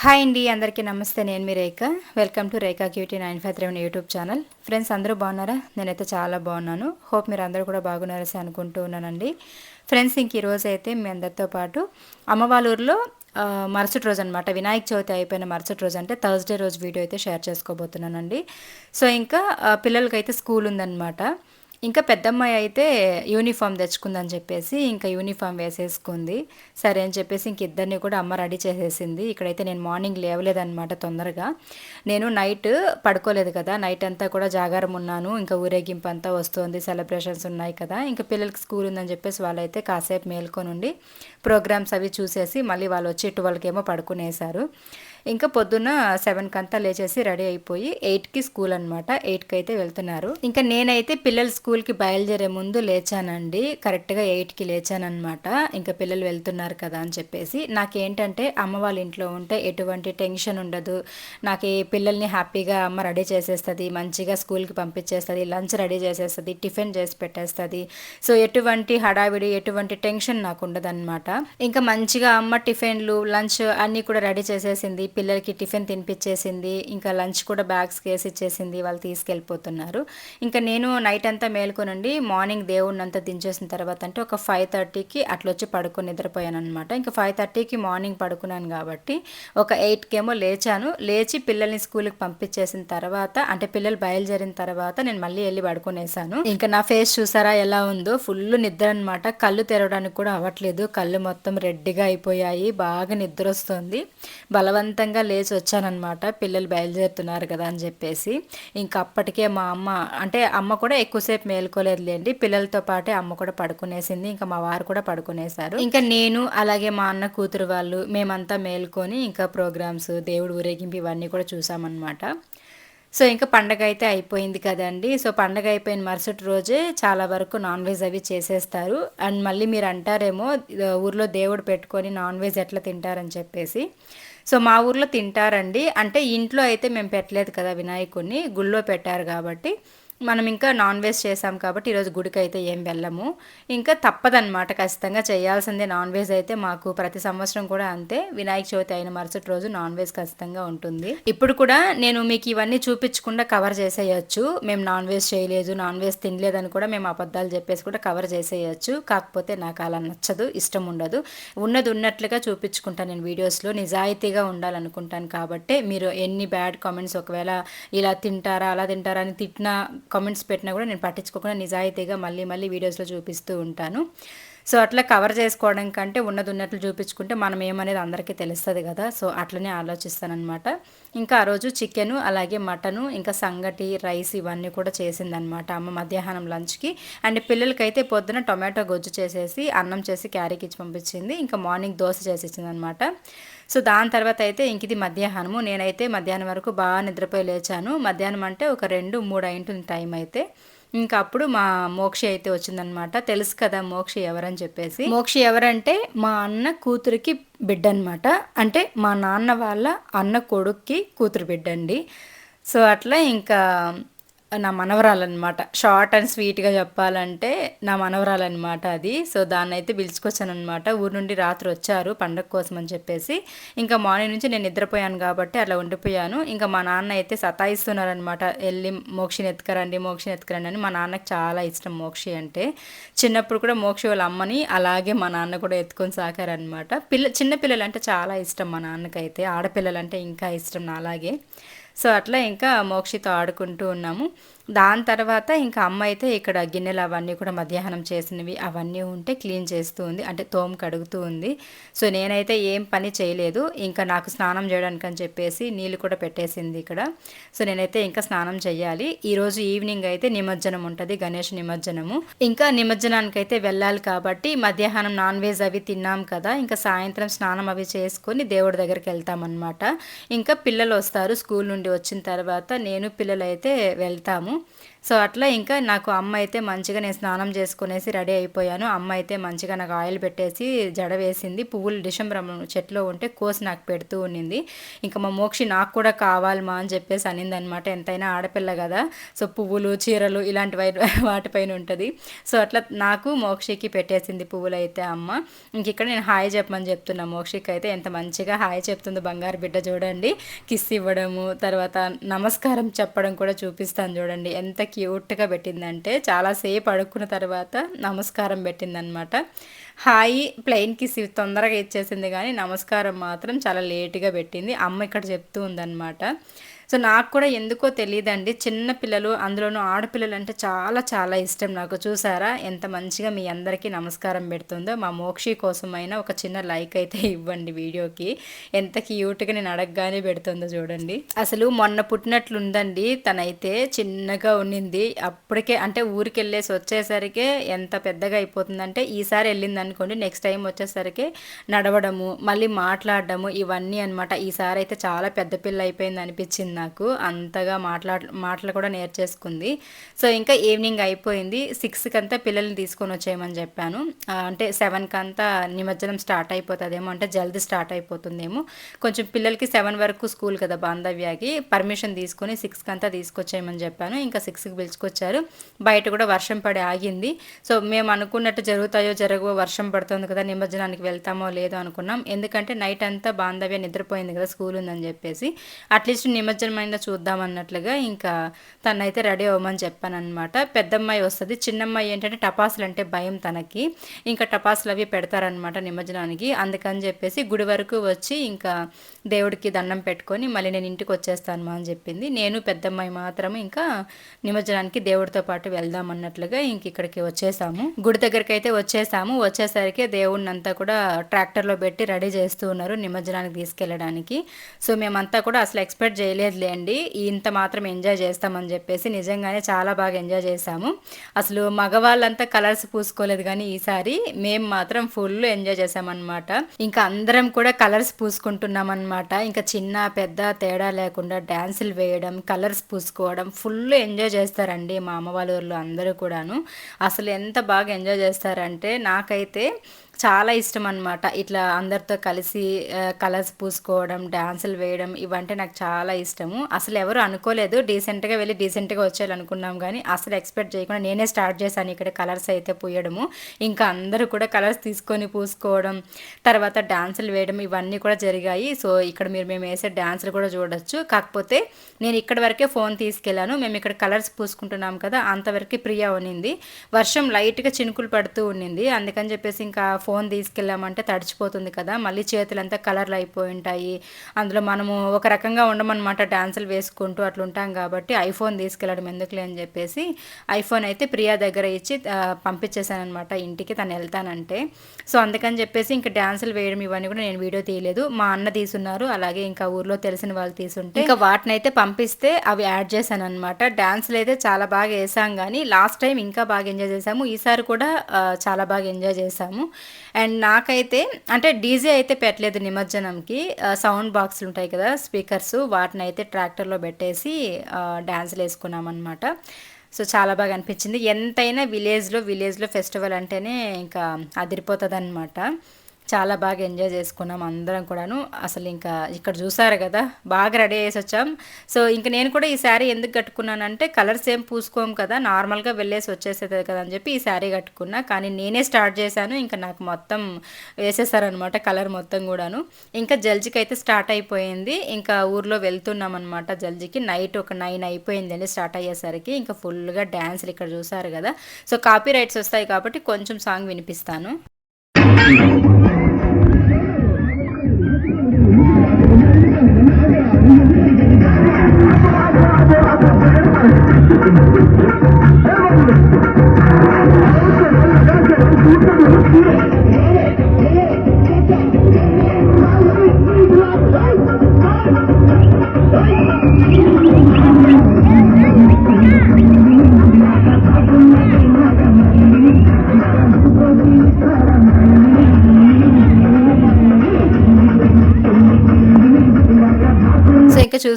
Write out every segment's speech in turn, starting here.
Hi అండి అందరికీ నమస్తే. నేను మీ Rekha. Welcome to Rekha cutie nine five three YouTube channel. Friends అందరూ బాగున్నారా? నేనైతే చాలా బాగున్నాను. హోప్ మీరు అందరూ కూడా బాగున్నారసి అనుకుంటూ ఉన్నానండి. ఫ్రెండ్స్ ఇంక ఈరోజు అయితే మీ అందరితో పాటు అమ్మవాళ్ళూరులో మరుసటి రోజు అనమాట వినాయక చవితి అయిపోయిన మరుసటి రోజు అంటే థర్స్డే రోజు వీడియో అయితే షేర్ చేసుకోబోతున్నానండి. సో ఇంకా పిల్లలకైతే స్కూల్ ఉందన్నమాట. ఇంకా పెద్దమ్మాయి అయితే యూనిఫామ్ తెచ్చుకుందని చెప్పేసి ఇంకా యూనిఫామ్ వేసేసుకుంది. సరే అని చెప్పేసి ఇంక ఇద్దరిని కూడా అమ్మ రెడీ చేసేసింది. ఇక్కడైతే నేను మార్నింగ్ లేవలేదన్నమాట తొందరగా. నేను నైట్ పడుకోలేదు కదా నైట్ అంతా కూడా జాగారం ఉన్నాను. ఇంకా ఊరేగింపు అంతా వస్తుంది సెలబ్రేషన్స్ ఉన్నాయి కదా. ఇంకా పిల్లలకి స్కూల్ ఉందని చెప్పేసి వాళ్ళైతే కాసేపు మేల్కొని ఉండి ప్రోగ్రామ్స్ అవి చూసేసి మళ్ళీ వాళ్ళు వచ్చి ఇటు వాళ్ళకేమో పడుకునేశారు. ఇంకా పొద్దున్న సెవెన్కి అంతా లేచేసి రెడీ అయిపోయి ఎయిట్కి స్కూల్ అనమాట ఎయిట్కి అయితే వెళ్తున్నారు. ఇంకా నేనైతే పిల్లలు స్కూల్కి బయలుదేరే ముందు లేచానండి. కరెక్ట్గా ఎయిట్కి లేచానమాట ఇంకా పిల్లలు వెళ్తున్నారు కదా అని చెప్పేసి. నాకేంటంటే అమ్మ వాళ్ళ ఇంట్లో ఉంటే ఎటువంటి టెన్షన్ ఉండదు. నాకు ఈ పిల్లల్ని హ్యాపీగా అమ్మ రెడీ చేసేస్తుంది మంచిగా స్కూల్కి పంపించేస్తుంది లంచ్ రెడీ చేసేస్తుంది టిఫిన్ చేసి పెట్టేస్తుంది. సో ఎటువంటి హడావిడి ఎటువంటి టెన్షన్ నాకు ఉండదన్నమాట. ఇంకా మంచిగా అమ్మ టిఫిన్లు లంచ్ అన్నీ కూడా రెడీ చేసేసింది. పిల్లలకి టిఫిన్ తినిపించేసింది ఇంకా లంచ్ కూడా బ్యాగ్స్ కేసి ఇచ్చేసింది వాళ్ళు తీసుకెళ్ళిపోతున్నారు. ఇంకా నేను నైట్ అంతా మేల్కొనండి మార్నింగ్ దేవుడిని అంతా దించేసిన తర్వాత అంటే ఒక ఫైవ్ థర్టీకి అట్లా వచ్చి పడుకొని నిద్రపోయాను అనమాట ఇంకా ఫైవ్ థర్టీకి మార్నింగ్ పడుకున్నాను కాబట్టి ఒక ఎయిట్కేమో లేచాను. లేచి పిల్లల్ని స్కూల్కి పంపించేసిన తర్వాత అంటే పిల్లలు బయలుదేరిన తర్వాత నేను మళ్ళీ వెళ్ళి పడుకునేసాను. ఇంకా నా ఫేస్ చూసారా ఎలా ఉందో ఫుల్ నిద్ర అనమాట కళ్ళు తెరవడానికి కూడా అవ్వట్లేదు. కళ్ళు మొత్తం రెడ్డిగా అయిపోయాయి. బాగా నిద్ర వస్తుంది బలవంత బలవంతంగా లేచి వచ్చానమాట పిల్లలు బయలుదేరుతున్నారు కదా అని చెప్పేసి. ఇంకా అప్పటికే మా అమ్మ అంటే అమ్మ కూడా ఎక్కువసేపు మేలుకోలేదులేండి. పిల్లలతో పాటే అమ్మ కూడా పడుకునేసింది. ఇంకా మా వారు కూడా పడుకునేశారు. ఇంకా నేను అలాగే మా అన్న కూతురు వాళ్ళు మేమంతా మేల్కొని ఇంకా ప్రోగ్రామ్స్ దేవుడు ఊరేగింపు ఇవన్నీ కూడా చూసామన్నమాట. సో ఇంకా పండగ అయితే అయిపోయింది కదండి. సో పండగ అయిపోయిన మరుసటి రోజే చాలా వరకు నాన్ వెజ్ అవి చేసేస్తారు. అండ్ మళ్ళీ మీరు అంటారేమో ఊర్లో దేవుడు పెట్టుకొని నాన్ వెజ్ ఎట్లా తింటారని చెప్పేసి. సో మా ఊర్లో తింటారండి. అంటే ఇంట్లో అయితే మేము పెట్టలేదు కదా వినాయకుడిని గుళ్ళో పెట్టారు కాబట్టి. మనం ఇంకా నాన్ వెజ్ చేసాం కాబట్టి ఈరోజు గుడికి అయితే ఏం వెళ్ళము. ఇంకా తప్పదనమాట ఖచ్చితంగా చేయాల్సిందే నాన్ వెజ్ అయితే మాకు ప్రతి సంవత్సరం కూడా అంతే. వినాయక చవితి అయిన మరుసటి రోజు నాన్ వెజ్ ఖచ్చితంగా ఉంటుంది. ఇప్పుడు కూడా నేను మీకు ఇవన్నీ చూపించకుండా కవర్ చేసేయచ్చు. మేము నాన్ వెజ్ చేయలేదు నాన్ వెజ్ తినలేదని కూడా మేము అబద్ధాలు చెప్పేసి కూడా కవర్ చేసేయచ్చు. కాకపోతే నాకు అలా నచ్చదు ఇష్టం ఉండదు. ఉన్నది ఉన్నట్లుగా చూపించుకుంటాను నేను వీడియోస్లో నిజాయితీగా ఉండాలనుకుంటాను కాబట్టి మీరు ఎన్ని బ్యాడ్ కామెంట్స్ ఒకవేళ ఇలా తింటారా అలా తింటారా అని తిట్టినా కామెంట్స్ పెట్టినా కూడా నేను పట్టించుకోకుండా నిజాయితీగా మళ్ళీ మళ్ళీ వీడియోస్లో చూపిస్తూ ఉంటాను. సో అట్లా కవర్ చేసుకోవడం కంటే ఉన్నది ఉన్నట్లు చూపించుకుంటే మనం ఏమనేది అందరికీ తెలుస్తుంది కదా. సో అట్లనే ఆలోచిస్తానమాట ఇంకా ఆ రోజు చికెను అలాగే మటను ఇంకా సంగటి రైస్ ఇవన్నీ కూడా చేసిందనమాట అమ్మ మధ్యాహ్నం లంచ్కి. అండ్ పిల్లలకైతే పొద్దున టొమాటో గొజ్జు చేసేసి అన్నం చేసి క్యారీకి ఇచ్చి పంపించింది. ఇంకా మార్నింగ్ దోశ చేసి ఇచ్చిందనమాట సో దాని తర్వాత అయితే ఇంక ఇది మధ్యాహ్నము. నేనైతే మధ్యాహ్నం వరకు బాగా నిద్రపోయి లేచాను. మధ్యాహ్నం అంటే ఒక రెండు మూడు అయింటుంది టైం అయితే. ఇంకా అప్పుడు మా మోక్ష అయితే వచ్చిందనమాట తెలుసు కదా మోక్ష ఎవరని చెప్పేసి. మోక్ష ఎవరంటే మా అన్న కూతురికి బిడ్డ అనమాట అంటే మా నాన్న వాళ్ళ అన్న కొడుక్కి కూతురు బిడ్డ అండి సో అట్లా ఇంకా నా మనవరాలన్నమాట. షార్ట్ అండ్ స్వీట్గా చెప్పాలంటే నా మనవరాలన్నమాట అది. సో దాన్ని అయితే పిలుచుకొచ్చాను అనమాట ఊరు నుండి రాత్రి వచ్చారు పండగ కోసం అని చెప్పేసి. ఇంకా మార్నింగ్ నుంచి నేను నిద్రపోయాను కాబట్టి అలా ఉండిపోయాను. ఇంకా మా నాన్న అయితే సతాయిస్తున్నారనమాట వెళ్ళి మోక్షిని ఎత్తుకరండి మోక్షిని ఎత్తుకరండి అని మా నాన్నకు చాలా ఇష్టం మోక్షి అంటే. చిన్నప్పుడు కూడా మోక్షి వాళ్ళ అమ్మని అలాగే మా నాన్న కూడా ఎత్తుకొని సాకారనమాట పిల్ల చిన్న అంటే చాలా ఇష్టం మా నాన్నకైతే. ఆడపిల్లలు అంటే ఇంకా ఇష్టం నా అలాగే సో అట్లా ఇంకా మోక్షితో ఆడుకుంటూ ఉన్నాము. దాని తర్వాత ఇంకా అమ్మ అయితే ఇక్కడ గిన్నెలు అవన్నీ కూడా మధ్యాహ్నం చేసినవి అవన్నీ ఉంటే క్లీన్ చేస్తూ ఉంది అంటే తోము కడుగుతూ ఉంది. సో నేనైతే ఏం పని చేయలేదు. ఇంకా నాకు స్నానం చేయడానికి అని చెప్పేసి నీళ్ళు కూడా పెట్టేసింది ఇక్కడ. సో నేనైతే ఇంకా స్నానం చేయాలి ఈరోజు ఈవినింగ్ అయితే నిమజ్జనం ఉంటుంది గణేష్ నిమజ్జనము. ఇంకా నిమజ్జనానికి అయితే వెళ్ళాలి కాబట్టి మధ్యాహ్నం నాన్ వెజ్ అవి తిన్నాం కదా. ఇంకా సాయంత్రం స్నానం అవి చేసుకొని దేవుడి దగ్గరికి వెళ్తామన్నమాట. ఇంకా పిల్లలు వస్తారు స్కూల్ నుండి వచ్చిన తర్వాత నేను పిల్లలైతే వెళ్తాము. సో అట్లా ఇంకా నాకు అమ్మ అయితే మంచిగా నేను స్నానం చేసుకునేసి రెడీ అయిపోయాను. అమ్మ అయితే మంచిగా నాకు ఆయిల్ పెట్టేసి జడ వేసింది. పువ్వులు డిసెంబర్ చెట్లో ఉంటే కోసి నాకు పెడుతూ ఉన్నింది ఇంకా మా మోక్షి నాకు కూడా కావాలి మా అని చెప్పేసి అనింది అనమాట ఎంతైనా ఆడపిల్ల కదా. సో పువ్వులు చీరలు ఇలాంటి వాటిపైన ఉంటుంది. సో అట్లా నాకు మోక్షికి పెట్టేసింది పువ్వులు అయితే అమ్మ. ఇంక ఇక్కడ నేను హాయ్ చెప్పమని చెప్తున్నా మోక్షికి అయితే. ఎంత మంచిగా హాయ్ చెప్తుందో బంగారు బిడ్డ చూడండి. కిస్ ఇవ్వడము తర్వాత నమస్కారం చెప్పడం కూడా చూపిస్తాను చూడండి. ఎంత క్యూట్గా పెట్టిందంటే చాలాసేపు అడుక్కున్న తర్వాత నమస్కారం పెట్టిందనమాట హాయి ప్లెయిన్ కిస్ తొందరగా ఇచ్చేసింది కానీ నమస్కారం మాత్రం చాలా లేట్గా పెట్టింది. అమ్మ ఇక్కడ చెప్తూ ఉందన్నమాట. సో నాకు కూడా ఎందుకో తెలియదండి చిన్న పిల్లలు అందులోనూ ఆడపిల్లలు అంటే చాలా చాలా ఇష్టం నాకు. చూసారా? ఎంత మంచిగా మీ అందరికీ నమస్కారం పెడుతుందో. మా మోక్షి కోసమైనా ఒక చిన్న లైక్ అయితే ఇవ్వండి వీడియోకి. ఎంత క్యూట్గా నేను అడగగానే పెడుతుందో చూడండి. అసలు మొన్న పుట్టినట్లుందండి. తనైతే చిన్నగా ఉన్నింది. అప్పటికే అంటే ఊరికి వెళ్ళేసి వచ్చేసరికి ఎంత పెద్దగా అయిపోతుందంటే ఈసారి వెళ్ళింది అనుకోండి నెక్స్ట్ టైం వచ్చేసరికి నడవడము మళ్ళీ మాట్లాడడము ఇవన్నీ అనమాట ఈసారి అయితే చాలా పెద్ద పిల్ల అయిపోయింది అనిపించింది నాకు అంతగా మాట్లా మాటలు కూడా నేర్చేసుకుంది. సో ఇంకా ఈవినింగ్ అయిపోయింది. సిక్స్కి అంతా పిల్లల్ని తీసుకొని వచ్చేయమని చెప్పాను. అంటే సెవెన్కి అంతా నిమజ్జనం స్టార్ట్ అయిపోతుందేమో అంటే జల్దీ స్టార్ట్ అయిపోతుందేమో. కొంచెం పిల్లలకి సెవెన్ వరకు స్కూల్ కదా బాంధవ్యాకి. పర్మిషన్ తీసుకొని సిక్స్కి అంతా తీసుకొచ్చేయమని చెప్పాను. ఇంకా సిక్స్కి పిలుచుకొచ్చారు. బయట కూడా వర్షం పడి ఆగింది. సో మేము అనుకున్నట్టు జరుగుతాయో జరగవో వర్షం పడుతుంది కదా నిమజ్జనానికి వెళ్తామో లేదో అనుకున్నాం. ఎందుకంటే నైట్ అంతా బాంధవ్య నిద్రపోయింది కదా స్కూల్ ఉందని చెప్పేసి. అట్లీస్ట్ నిమజ్జనం అవసరమైందో చూద్దాం అన్నట్లుగా ఇంకా తనైతే రెడీ అవ్వమని చెప్పానమాట పెద్దమ్మాయి వస్తుంది చిన్నమ్మాయి ఏంటంటే టపాసులు అంటే భయం తనకి. ఇంకా టపాసులు అవి పెడతారనమాట నిమజ్జనానికి. అందుకని చెప్పేసి గుడి వరకు వచ్చి ఇంకా దేవుడికి దండం పెట్టుకొని మళ్ళీ నేను ఇంటికి వచ్చేస్తాను అని చెప్పింది. నేను పెద్దమ్మాయి మాత్రం ఇంకా నిమజ్జనానికి దేవుడితో పాటు వెళ్దాం అన్నట్లుగా ఇంక ఇక్కడికి వచ్చేసాము. గుడి దగ్గరికి అయితే వచ్చేసాము. వచ్చేసరికి దేవుడిని అంతా కూడా ట్రాక్టర్లో పెట్టి రెడీ చేస్తూ ఉన్నారు నిమజ్జనానికి తీసుకెళ్ళడానికి. సో మేమంతా కూడా అసలు ఎక్స్పెక్ట్ చేయలేదు లేండి ఇంత మాత్రం ఎంజాయ్ చేస్తామని చెప్పేసి నిజంగానే చాలా బాగా ఎంజాయ్ చేశాము. అసలు మగవాళ్ళంతా కలర్స్ పూసుకోలేదు కానీ ఈసారి మేము మాత్రం ఫుల్ ఎంజాయ్ చేసామన్నమాట ఇంకా అందరం కూడా కలర్స్ పూసుకుంటున్నాం అనమాట ఇంకా చిన్న పెద్ద తేడా లేకుండా డ్యాన్సులు వేయడం కలర్స్ పూసుకోవడం ఫుల్ ఎంజాయ్ చేస్తారండి మా అమ్మ వాళ్ళ ఊర్లో అందరూ కూడాను. అసలు ఎంత బాగా ఎంజాయ్ చేస్తారంటే నాకైతే చాలా ఇష్టం అనమాట ఇట్లా అందరితో కలిసి కలర్స్ పూసుకోవడం డ్యాన్సులు వేయడం ఇవంటే నాకు చాలా ఇష్టము. అసలు ఎవరు అనుకోలేదు. డీసెంట్గా వెళ్ళి డీసెంట్గా వచ్చేయాలనుకున్నాం కానీ అసలు ఎక్స్పెక్ట్ చేయకుండా నేనే స్టార్ట్ చేశాను ఇక్కడ కలర్స్ అయితే పూయడము. ఇంకా అందరూ కూడా కలర్స్ తీసుకొని పూసుకోవడం తర్వాత డ్యాన్సులు వేయడం ఇవన్నీ కూడా జరిగాయి. సో ఇక్కడ మీరు మేము వేసే డ్యాన్సులు కూడా చూడొచ్చు. కాకపోతే నేను ఇక్కడ వరకే ఫోన్ తీసుకెళ్ళాను. మేము ఇక్కడ కలర్స్ పూసుకుంటున్నాం కదా అంతవరకు ప్రియా ఉనింది. వర్షం లైట్గా చినుకులు పడుతూ ఉండింది అందుకని చెప్పేసి ఇంకా ఫోన్ తీసుకెళ్ళామంటే తడిచిపోతుంది కదా మళ్ళీ చేతులంతా కలర్లు అయిపోయి ఉంటాయి. అందులో మనము ఒక రకంగా ఉండమన్నమాట డాన్సులు వేసుకుంటూ అట్లా ఉంటాం కాబట్టి ఐఫోన్ తీసుకెళ్ళడం ఎందుకులే అని చెప్పేసి ఐఫోన్ అయితే ప్రియా దగ్గర ఇచ్చి పంపించేశానమాట ఇంటికి తను వెళ్తానంటే. సో అందుకని చెప్పేసి ఇంకా డ్యాన్సులు వేయడం ఇవన్నీ కూడా నేను వీడియో తీయలేదు. మా అన్న తీసున్నారు అలాగే ఇంకా ఊర్లో తెలిసిన వాళ్ళు తీసుంటే ఇంకా వాటిని అయితే పంపిస్తే అవి యాడ్ చేశాను అనమాట అయితే చాలా బాగా వేసాం కానీ లాస్ట్ టైం ఇంకా బాగా ఎంజాయ్ చేసాము. ఈసారి కూడా చాలా బాగా ఎంజాయ్ చేసాము. అండ్ నాకైతే అంటే డీజే అయితే పెట్టలేదు నిమజ్జనంకి. సౌండ్ బాక్స్లు ఉంటాయి కదా స్పీకర్స్ వాటిని అయితే ట్రాక్టర్లో పెట్టేసి డ్యాన్స్లు వేసుకున్నామన్నమాట. సో చాలా బాగా అనిపించింది. ఎంతైనా విలేజ్లో విలేజ్లో ఫెస్టివల్ అంటేనే ఇంకా అదిరిపోతుంది అనమాట చాలా బాగా ఎంజాయ్ చేసుకున్నాం అందరం కూడాను. అసలు ఇంకా ఇక్కడ చూసారు కదా బాగా రెడీ చేసి వచ్చాం. సో ఇంక నేను కూడా ఈ శారీ ఎందుకు కట్టుకున్నానంటే కలర్స్ ఏం పూసుకోం కదా నార్మల్గా వెళ్ళేసి వచ్చేసేది కదా అని చెప్పి ఈ శారీ కట్టుకున్నా. కానీ నేనే స్టార్ట్ చేశాను ఇంకా నాకు మొత్తం వేసేసారనమాట కలర్ మొత్తం కూడాను. ఇంకా జల్జికి అయితే స్టార్ట్ అయిపోయింది. ఇంకా ఊర్లో వెళ్తున్నాం అనమాట జల్జికి. నైట్ ఒక నైన్ అయిపోయింది అండి స్టార్ట్ అయ్యేసరికి. ఇంకా ఫుల్గా డ్యాన్స్లు ఇక్కడ చూసారు కదా. సో కాపీ రైట్స్ వస్తాయి కాబట్టి కొంచెం సాంగ్ వినిపిస్తాను. Thank you.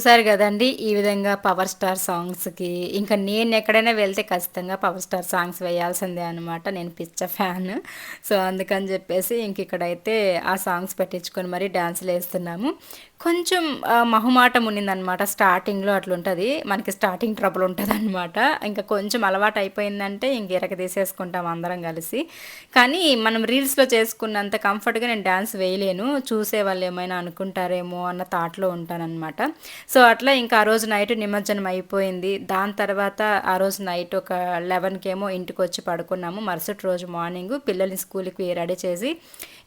చూసారు కదండి ఈ విధంగా పవర్ స్టార్ సాంగ్స్కి ఇంకా నేను ఎక్కడైనా వెళ్తే ఖచ్చితంగా పవర్ స్టార్ సాంగ్స్ వేయాల్సిందే అనమాట నేను పిచ్చ ఫ్యాన్. సో అందుకని చెప్పేసి ఇంక ఇక్కడైతే ఆ సాంగ్స్ పెట్టించుకొని మరీ డ్యాన్సులు వేస్తున్నాము. కొంచెం మహుమాటం ఉన్నిందనమాట స్టార్టింగ్లో అట్లుంటుంది. మనకి స్టార్టింగ్ ట్రబుల్ ఉంటుంది అనమాట ఇంకా కొంచెం అలవాటు అయిపోయిందంటే ఇంక ఇరక తీసేసుకుంటాం అందరం కలిసి. కానీ మనం రీల్స్లో చేసుకున్నంత కంఫర్ట్గా నేను డ్యాన్స్ వేయలేను. చూసే వాళ్ళు ఏమైనా అనుకుంటారేమో అన్న థాట్లో ఉంటానన్నమాట. సో అట్లా ఇంకా ఆ రోజు నైట్ నిమజ్జనం అయిపోయింది. దాని తర్వాత ఆ రోజు నైట్ ఒక లెవెన్కి ఏమో ఇంటికి వచ్చి పడుకున్నాము. మరుసటి రోజు మార్నింగ్ పిల్లల్ని స్కూల్కి రెడీ చేసి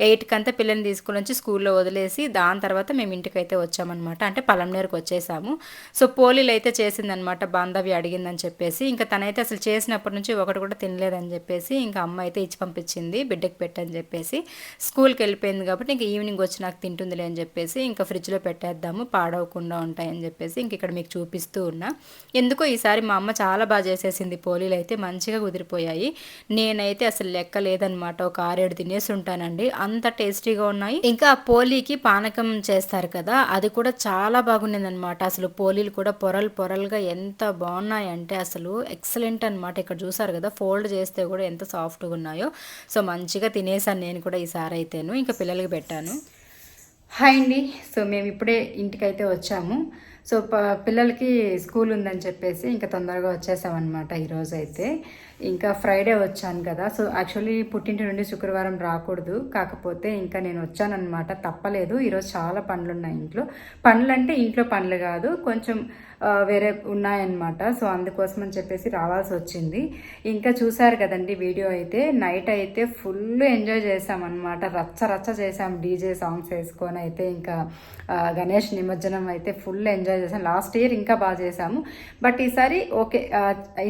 ఎయిట్కి అంతా పిల్లల్ని తీసుకుని వచ్చి స్కూల్లో వదిలేసి దాని తర్వాత మేము ఇంటికి అయితే వచ్చామన్నమాట. అంటే పలంనేరుకు వచ్చేసాము. సో పోలీలు అయితే చేసిందనమాట బాంధవి అడిగిందని చెప్పేసి. ఇంకా తనైతే అసలు చేసినప్పటి నుంచి ఒకటి కూడా తినలేదని చెప్పేసి ఇంకా అమ్మ అయితే ఇచ్చి పంపించింది. బిడ్డకి పెట్టని చెప్పేసి. స్కూల్కి వెళ్ళిపోయింది కాబట్టి ఇంకా ఈవినింగ్ వచ్చి నాకు తింటుందిలే అని చెప్పేసి ఇంకా ఫ్రిడ్జ్లో పెట్టేద్దాము. పాడవకుండా ఉంటాయని చెప్పేసి ఇంక ఇక్కడ మీకు చూపిస్తూ ఉన్నా. ఎందుకో ఈసారి మా అమ్మ చాలా బాగా చేసేసింది. పోలీలు అయితే మంచిగా కుదిరిపోయాయి. నేనైతే అసలు లెక్క లేదనమాట ఒక ఆరేడు తినేసి ఉంటానండి. అంత టేస్టీగా ఉన్నాయి. ఇంకా పోలీకి పానకం చేస్తారు కదా అది కూడా చాలా బాగుండిందనమాట అసలు పోలీలు కూడా పొరలు పొరలుగా ఎంత బాగున్నాయంటే అసలు ఎక్సలెంట్ అనమాట ఇక్కడ చూసారు కదా ఫోల్డ్ చేస్తే కూడా ఎంత సాఫ్ట్గా ఉన్నాయో. సో మంచిగా తినేసాను నేను కూడా ఈసారి అయితేను. ఇంకా పిల్లలకి పెట్టాను. హాయ్ అండి. సో మేము ఇప్పుడే ఇంటికైతే వచ్చాము. సో పిల్లలకి స్కూల్ ఉందని చెప్పేసి ఇంకా తొందరగా వచ్చేసామన్నమాట ఈరోజు అయితే ఇంకా ఫ్రైడే వచ్చాను కదా సో యాక్చువల్లీ పుట్టింటి నుండి శుక్రవారం రాకూడదు. కాకపోతే ఇంకా నేను వచ్చానన్నమాట తప్పలేదు. ఈరోజు చాలా పండ్లు ఉన్నాయి ఇంట్లో. పండ్లు అంటే ఇంట్లో పండ్లు కాదు కొంచెం వేరే ఉన్నాయన్నమాట. సో అందుకోసం అని చెప్పేసి రావాల్సి వచ్చింది ఇంకా చూసారు కదండి వీడియో అయితే. నైట్ అయితే ఫుల్ ఎంజాయ్ చేసామన్నమాట రచ్చ రచ్చ చేసాం డీజే సాంగ్స్ వేసుకొని అయితే. ఇంకా గణేష్ నిమజ్జనం అయితే ఫుల్ ఎంజాయ్ చేసాం లాస్ట్ ఇయర్ ఇంకా బాగా చేసాము బట్ ఈసారి ఓకే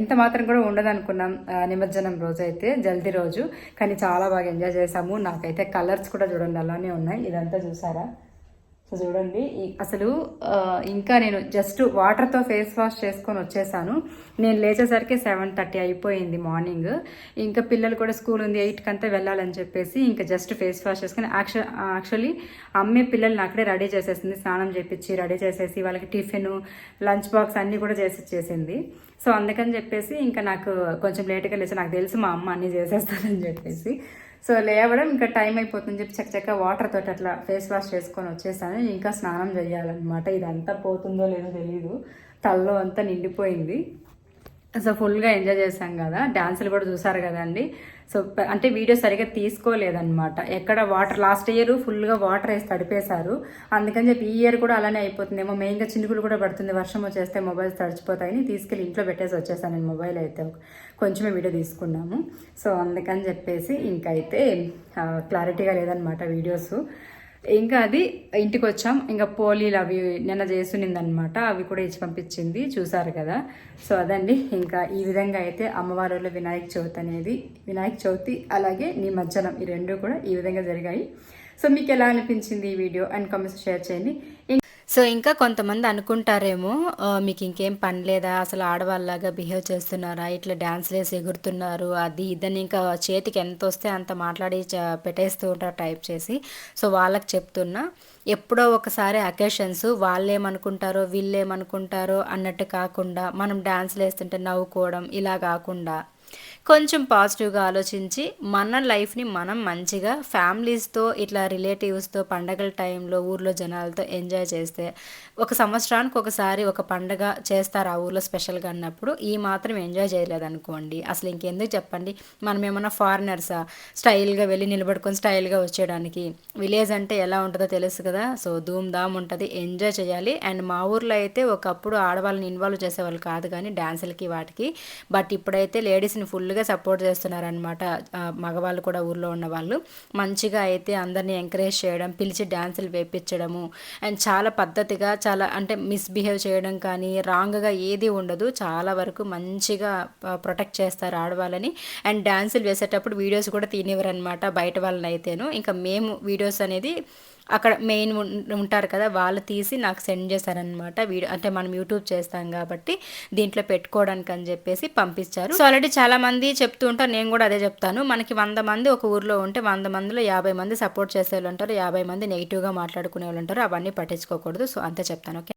ఇంత మాత్రం కూడా ఉండదు అనుకున్నాం నిమజ్జనం రోజు అయితే జల్దీ రోజు. కానీ చాలా బాగా ఎంజాయ్ చేసాము నాకైతే కలర్స్ కూడా చూడండి అలానే ఉన్నాయి. ఇదంతా చూసారా? సో చూడండి అసలు ఇంకా నేను జస్ట్ వాటర్తో ఫేస్ వాష్ చేసుకొని వచ్చేసాను. నేను లేచేసరికి సెవెన్ థర్టీ అయిపోయింది మార్నింగ్ ఇంకా పిల్లలు కూడా స్కూల్ ఉంది ఎయిట్కి అంతా వెళ్ళాలని చెప్పేసి ఇంకా జస్ట్ ఫేస్ వాష్ చేసుకుని యాక్చువల్ యాక్చువల్లీ అమ్మే పిల్లల్ని అక్కడే రెడీ చేసేసింది స్నానం చేపించి రెడీ చేసేసి వాళ్ళకి టిఫిన్ లంచ్ బాక్స్ అన్నీ కూడా చేసి ఇచ్చేసింది. సో అందుకని చెప్పేసి ఇంకా నాకు కొంచెం లేట్గా లేచి నాకు తెలుసు మా అమ్మ అన్నీ చేసేస్తానని చెప్పేసి. సో లేవడం ఇంకా టైం అయిపోతుంది చెప్పి చక్క వాటర్ తోటి అట్లా ఫేస్ వాష్ చేసుకొని వచ్చేసాను. ఇంకా స్నానం చేయాలన్నమాట. ఇదంతా పోతుందో లేదో తెలియదు తల్లో అంతా నిండిపోయింది. సో ఫుల్గా ఎంజాయ్ చేశాం కదా. డ్యాన్సులు కూడా చూసారు కదండి. సో అంటే వీడియో సరిగ్గా తీసుకోలేదన్నమాట. ఎక్కడ వాటర్ లాస్ట్ ఇయర్ ఫుల్గా వాటర్ వేసి తడిపేశారు. అందుకని చెప్పి ఈ ఇయర్ కూడా అలానే అయిపోతుందేమో. మెయిన్గా చినుకులు కూడా పడుతుంది. వర్షం వచ్చేస్తే మొబైల్స్ తడిచిపోతాయని తీసుకెళ్ళి ఇంట్లో పెట్టేసి వచ్చేసాను నేను మొబైల్ అయితే. కొంచెమే వీడియో తీసుకున్నాము. సో అందుకని చెప్పేసి ఇంకైతే క్లారిటీగా లేదనమాట వీడియోస్. ఇంకా అది ఇంటికి వచ్చాం ఇంకా పోలీలు అవి నిన్న చేస్తునిందనమాట అవి కూడా ఇచ్చి పంపించింది. చూసారు కదా? సో అదండి. ఇంకా ఈ విధంగా అయితే అమ్మవారిలో వినాయక చవితి అనేది వినాయక చవితి అలాగే నిమజ్జనం ఈ రెండు కూడా ఈ విధంగా జరిగాయి. సో మీకు ఎలా అనిపించింది ఈ వీడియో? అండ్ కామెంట్స్ షేర్ చేయండి. సో ఇంకా కొంతమంది అనుకుంటారేమో మీకు ఇంకేం పని లేదా అసలు ఆడవాళ్ళలాగా బిహేవ్ చేస్తున్నారా ఇట్లా డ్యాన్స్ వేసి ఎగురుతున్నారు అది ఇదని ఇంకా చేతికి ఎంత వస్తే అంత మాట్లాడి పెట్టేస్తూ ఉంటారు టైప్ చేసి. సో వాళ్ళకి చెప్తున్నా ఎప్పుడో ఒకసారి అకేషన్స్ వాళ్ళేమనుకుంటారో వీళ్ళేమనుకుంటారో అన్నట్టు కాకుండా మనం డ్యాన్స్లు వేస్తుంటే నవ్వుకోవడం ఇలా కాకుండా కొంచెం పాజిటివ్గా ఆలోచించి మన లైఫ్ని మనం మంచిగా ఫ్యామిలీస్తో ఇట్లా రిలేటివ్స్తో పండగల టైంలో ఊర్లో జనాలతో ఎంజాయ్ చేస్తే ఒక సంవత్సరానికి ఒకసారి ఒక పండగ చేస్తారు ఆ ఊర్లో స్పెషల్గా అన్నప్పుడు ఈ మాత్రం ఎంజాయ్ చేయలేదనుకోండి. అసలు ఇంకెందుకు చెప్పండి? మనం ఏమన్నా ఫారినర్సా? స్టైల్గా వెళ్ళి నిలబడుకొని స్టైల్గా వచ్చేయడానికి. విలేజ్ అంటే ఎలా ఉంటుందో తెలుసు కదా? సో ధూమ్ ధామ్ ఉంటుంది. ఎంజాయ్ చేయాలి. అండ్ మా ఊర్లో అయితే ఒకప్పుడు ఆడవాళ్ళని ఇన్వాల్వ్ చేసేవాళ్ళు కాదు కానీ డ్యాన్సులకి వాటికి. బట్ ఇప్పుడైతే లేడీస్ని ఫుల్ ఫుల్గా సపోర్ట్ చేస్తున్నారనమాట మగవాళ్ళు కూడా ఊర్లో ఉన్న వాళ్ళు. మంచిగా అయితే అందరినీ ఎంకరేజ్ చేయడం పిలిచి డ్యాన్సులు వేపించడము అండ్ చాలా పద్ధతిగా చాలా అంటే మిస్బిహేవ్ చేయడం కానీ రాంగ్గా ఏది ఉండదు. చాలా వరకు మంచిగా ప్రొటెక్ట్ చేస్తారు ఆడవాళ్ళని. అండ్ డ్యాన్సులు వేసేటప్పుడు వీడియోస్ కూడా తినేవారు అనమాట బయట వాళ్ళని అయితేను ఇంకా మేము వీడియోస్ అనేది అక్కడ మెయిన్ ఉంటారు కదా వాళ్ళు తీసి నాకు సెండ్ చేశారనమాట వీడియో అంటే మనం యూట్యూబ్ చేస్తాం కాబట్టి దీంట్లో పెట్టుకోవడానికి అని చెప్పేసి పంపించారు సో ఆల్రెడీ చాలా మంది చెప్తూ ఉంటారు నేను కూడా అదే చెప్తాను. మనకి వంద మంది ఒక ఊర్లో ఉంటే వంద మందిలో యాభై మంది సపోర్ట్ చేసే వాళ్ళు ఉంటారు యాభై మంది నెగిటివ్గా మాట్లాడుకునే వాళ్ళు ఉంటారు అవన్నీ పట్టించుకోకూడదు. సో అంతే చెప్తాను ఓకే?